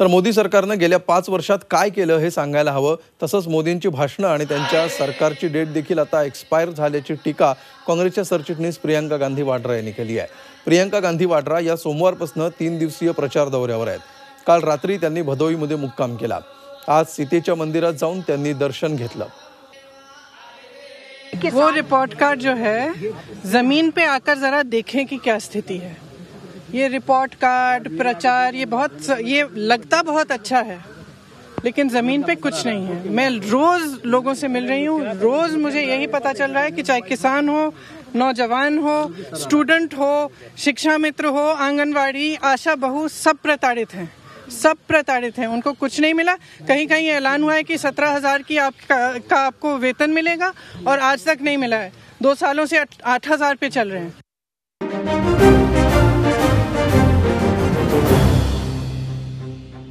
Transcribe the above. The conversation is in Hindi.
तर मोदी सरकारनं गेल्या पाच वर्षात काय केलं हे सांगायला हवं? तसंच मोदींची भाषणं आणि त्यांच्या सरकारची डेट देखील आता एक्सपायर झाल्याची टीका काँग्रेसच्या सरचिटणीस प्रियंका गांधी वाड्रा यांनी केली आहे. प्रियंका गांधी वाड्रा या सोमवारपासून तीन दिवसीय प्रचार दौऱ्यावर आहेत. काल रात्री त्यांनी भदोईमध्ये मुक्काम केला. आज सीतेच्या मंदिरात जाऊन त्यांनी दर्शन घेतलं. वो रिपोर्ट कार्ड जो है जमीन पे आकर जरा देखें कि क्या स्थिति है। ये रिपोर्ट कार्ड प्रचार, ये बहुत ये लगता बहुत अच्छा है, लेकिन ज़मीन पे कुछ नहीं है। मैं रोज लोगों से मिल रही हूँ, रोज मुझे यही पता चल रहा है कि चाहे किसान हो, नौजवान हो स्टूडेंट हो, शिक्षा मित्र हो, आंगनवाड़ी, आशा बहू सब प्रताड़ित हैं, सब प्रताड़ित हैं। उनको कुछ नहीं मिला। कहीं कहीं ऐलान हुआ है कि सत्रह हज़ार की आपका का आपको वेतन मिलेगा और आज तक नहीं मिला है। दो सालों से आठ हज़ार पे चल रहे हैं।